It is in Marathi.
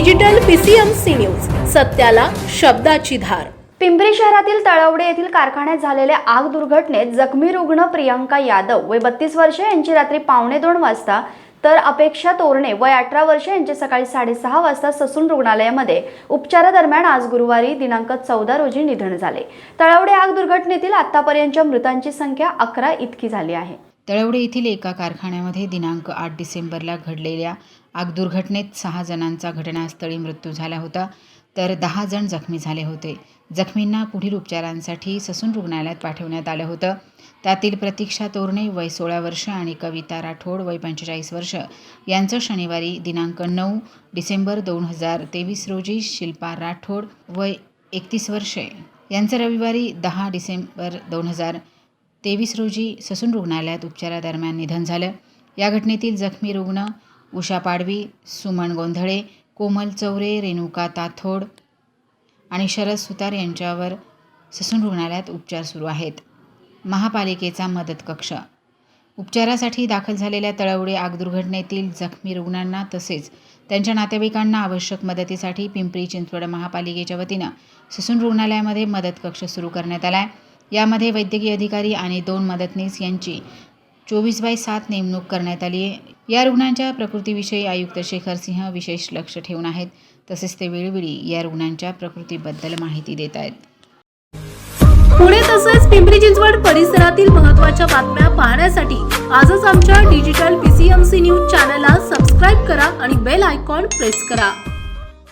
डिजिटल पीसीएमसी न्यूज सत्याला शब्दाची धार. पिंपरी शहरातील तळवडे येथील कारखान्यात झालेल्या आग दुर्घटनेत जखमी रुग्ण प्रियंका यादव वय बत्तीस वर्षे यांची रात्री पावणे दोन वाजता तर अपेक्षा तोरणे वय अठरा वर्षे यांचे सकाळी साडेसहा वाजता ससून रुग्णालयामध्ये उपचारादरम्यान आज गुरुवारी दिनांक चौदा रोजी निधन झाले. तळवडे आग दुर्घटनेतील आतापर्यंतच्या मृतांची संख्या अकरा इतकी झाली आहे. तळवडे येथील एका कारखान्यामध्ये दिनांक आठ डिसेंबरला घडलेल्या आग दुर्घटनेत सहा जणांचा घटनास्थळी मृत्यू झाला होता तर दहा जण जखमी झाले होते. जखमींना पुढील उपचारांसाठी ससून रुग्णालयात पाठवण्यात आलं होतं. त्यातील प्रतीक्षा तोरणे वय सोळा वर्ष आणि कविता राठोड वय पंचेचाळीस वर्ष यांचं शनिवारी दिनांक नऊ डिसेंबर दोन हजार तेवीस रोजी शिल्पा राठोड वय एकतीस वर्षे यांचं रविवारी दहा डिसेंबर दोन हजार तेवीस रोजी ससून रुग्णालयात उपचारादरम्यान निधन झालं. या घटनेतील जखमी रुग्ण उषा पाडवी सुमन गोंधळे कोमल चौरे रेणुका ताथोड आणि शरद सुतार यांच्यावर ससून रुग्णालयात उपचार सुरू आहेत. महापालिकेचा मदत कक्ष. उपचारासाठी दाखल झालेल्या तळवडे आग दुर्घटनेतील जखमी रुग्णांना तसेच त्यांच्या नातेवाईकांना आवश्यक मदतीसाठी पिंपरी चिंचवड महापालिकेच्या वतीनं ससून रुग्णालयामध्ये मदत कक्ष सुरू करण्यात आला आहे यामध्ये वैद्यकीय अधिकारी आणि दोन मदतनीस यांची चोवीस बाय सात नेमणूक करण्यात आली आहे. या रुग्णांच्या प्रकृतीविषयी आयुक्त शेखर सिंह विशेष लक्ष ठेवून आहेत. तसेच ते वेळोवेळी या रुग्णांच्या प्रकृतीबद्दल माहिती देत आहेत. पुणे तसेच पिंपरी चिंचवड परिसरातील महत्त्वाच्या बातम्या पाहण्यासाठी आजच आमच्या डिजिटल पीसीएमसी न्यूज चॅनलला सबस्क्राईब करा आणि बेल आयकॉन प्रेस करा.